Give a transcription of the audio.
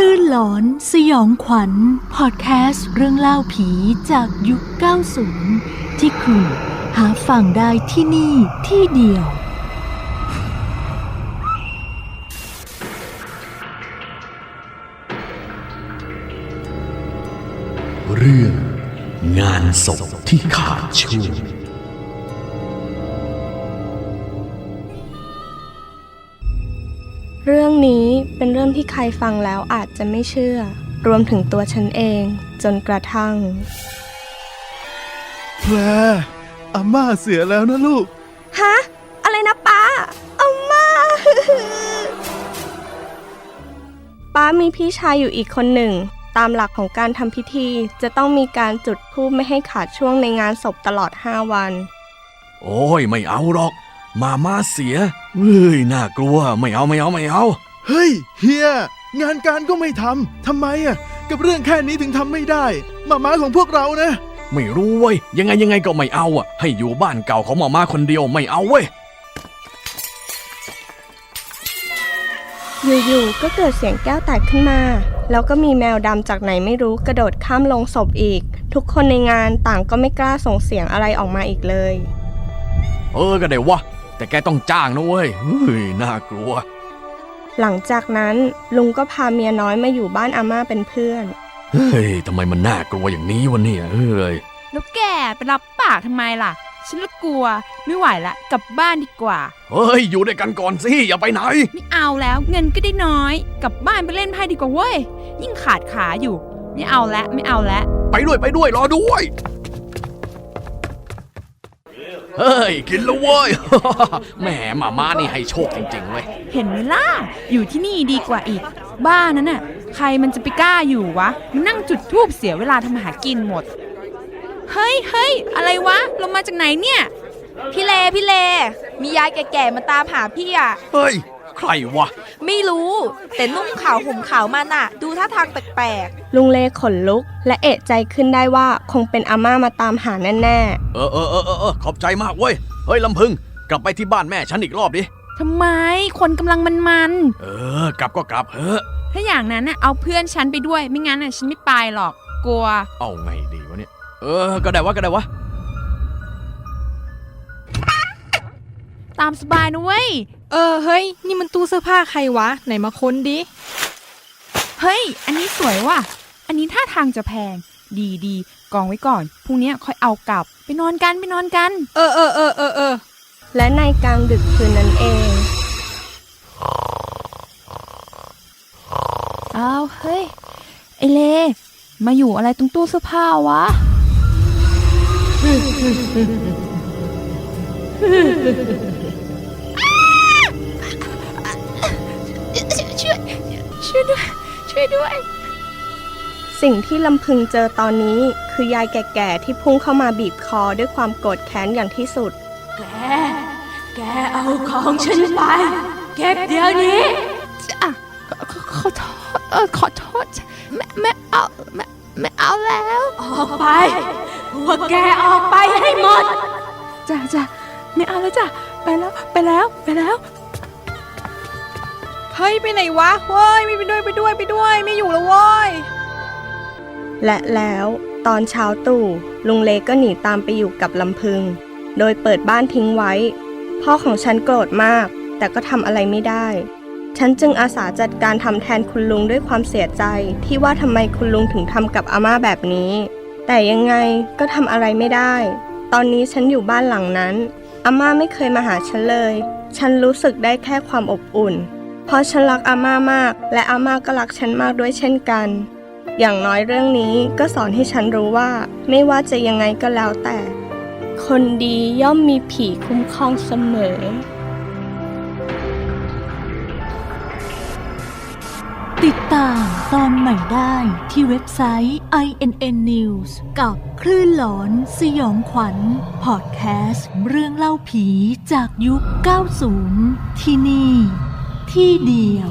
ลื่นหลอนสยองขวัญพอดแคสต์เรื่องเล่าผีจากยุค 90 ที่คุณหาฟังได้ที่นี่ที่เดียว เรื่องงานศพที่ขาดช่วง เรื่องนี้เป็นเรื่องที่ใครฟังแล้วอาจจะไม่เชื่อ รวมถึงตัวฉันเองจนกระทั่ง แพรอาม่าเสียแล้วนะลูก ฮะ อะไรนะป้าอาม่า ป้ามีพี่ชายอยู่อีกคนหนึ่ง ตามหลักของการทำพิธีจะต้องมีการจุดธูปไม่ให้ขาดช่วงในงานศพตลอด 5 วัน โอ้ย ไม่เอาหรอก มาม่าเสีย เฮ้ยน่ากลัวไม่เอาไม่เอาไม่เอา เฮ้ยเฮียงานการก็ไม่ทำทำไมอะ กับเรื่องแค่นี้ถึงทำไม่ได้มาม้าของพวกเรานะ ไม่รู้เว้ยยังไงยังไงก็ไม่เอาอะ ให้อยู่บ้านเก่าของมาม่าคนเดียวไม่เอาเว้ยอยู่ๆก็เกิดเสียงแก้วแตกขึ้นมา แล้วก็มีแมวดำจากไหนไม่รู้กระโดดข้ามลงศพอีก ทุกคนในงานต่างก็ไม่กล้าส่งเสียงอะไรออกมาอีกเลย เออก็ได้วะ แต่แกต้องจ้างนะเว้ยเฮ้ยน่ากลัว หลังจากนั้นลุงก็พาเมียน้อยมาอยู่บ้านอาม่าเป็นเพื่อน เฮ้ยทำไมมันน่ากลัวอย่างนี้วะเนี่ยเอ้ยแล้วแกไปรับปากทำไมล่ะ ฉันละกลัวไม่ไหวละกลับบ้านดีกว่า เฮ้ย อยู่ด้วยกันก่อนสิ อย่าไปไหน ไม่เอาแล้วเงินก็ได้น้อย กลับบ้านไปเล่นไพ่ดีกว่าเว้ย ยิ่งขาดขาอยู่ ไม่เอาแล้วไม่เอาแล้วไปด้วยไปด้วยรอด้วย เฮ้ย กินแล้วเว้ย แหมมาม่านี่ให้โชคจริงๆเว้ย เห็นไหมล่ะ อยู่ที่นี่ดีกว่าอีก บ้านนั้นน่ะ ใครมันจะไปกล้าอยู่วะ มันนั่งจุดทูบเสียเวลาทำอาหารกินหมด เฮ้ยเฮ้ยอะไรวะ ลงมาจากไหนเนี่ย พี่เล พี่เล มียายแก่ๆมาตามหาพี่อะ เฮ้ย ใครวะ ไม่รู้ แต่นุ่งขาวห่มขาวมันอะดูท่าทางแปลกลุงเลขนลุก และเอะใจขึ้นได้ว่าคงเป็นอาม่ามาตามหาแน่เออเออเออเออเออขอบใจมากเว้ย เฮ้ยลำพึง กลับไปที่บ้านแม่ฉันอีกรอบดิ ทำไมคนกำลังมันเออ กลับก็กลับเฮ้อะๆถ้าอย่างนั้นน่ะเอาเพื่อนฉันไปด้วย ไม่งั้นน่ะฉันไม่ไปหรอก กลัว เอาไงดีวะเนี่ย เออ ก็ได้วะก็ได้วะ ตามสบายนะเว้ย เออเฮ้ย นี่มันตู้เสื้อผ้าใครวะ ไหนมาค้นดิ เฮ้ย อันนี้สวยว่ะ อันนี้ท่าทางจะแพง ดีดีกองไว้ก่อน พรุ่งนี้ค่อยเอากลับ ไปนอนกันไปนอนกัน เออเออเออเออเออๆและในกลางดึกคืนนั้นเอง อ้าว เฮ้ย ไอเล มาอยู่อะไรตรงตู้เสื้อผ้าวะ ช่วยด้วย ช่วยด้วย สิ่งที่ลำพึงเจอตอนนี้ คือยายแก่ๆที่พุ่งเข้ามาบีบคอด้วยความโกรธแค้นอย่างที่สุด แก แกเอาของฉันไป เก็บเดี๋ยวนี้อะขอขอขอโทษเออขอโทษไม่ไม่เอาไม่ไม่เอาแล้ว ออกไป พวกแกออกไปให้หมด จ้าจ้าไม่เอาแล้วจ้ะ ไปแล้ว ไปแล้ว ไปแล้ว เฮ้ยไปไหนวะเว้ยไม่ไปด้วยไปด้วยไปด้วย ไม่อยู่แล้วเว้ยและแล้วตอนเช้าตู่ลุงเลก็หนีตามไปอยู่กับลำพึง โดยเปิดบ้านทิ้งไว้ พ่อของฉันโกรธมาก แต่ก็ทำอะไรไม่ได้ ฉันจึงอาสาจัดการทำแทนคุณลุงด้วยความเสียใจที่ว่าทำไมคุณลุงถึงทำกับอาม่าแบบนี้ แต่ยังไงก็ทำอะไรไม่ได้ ตอนนี้ฉันอยู่บ้านหลังนั้นอาม่าไม่เคยมาหาฉันเลย ฉันรู้สึกได้แค่ความอบอุ่น เพราะฉันรักอาม่ามาก และอาม่าก็รักฉันมากด้วยเช่นกัน อย่างน้อยเรื่องนี้ก็สอนให้ฉันรู้ว่า ไม่ว่าจะยังไงก็แล้วแต่ คนดีย่อมมีผีคุ้มครองเสมอติดตามตอนใหม่ได้ที่เว็บไซต์ inn news กับคลื่นหลอนสยองขวัญพอดแคสต์เรื่องเล่าผีจากยุค 90 ที่นี่ ที่เดียว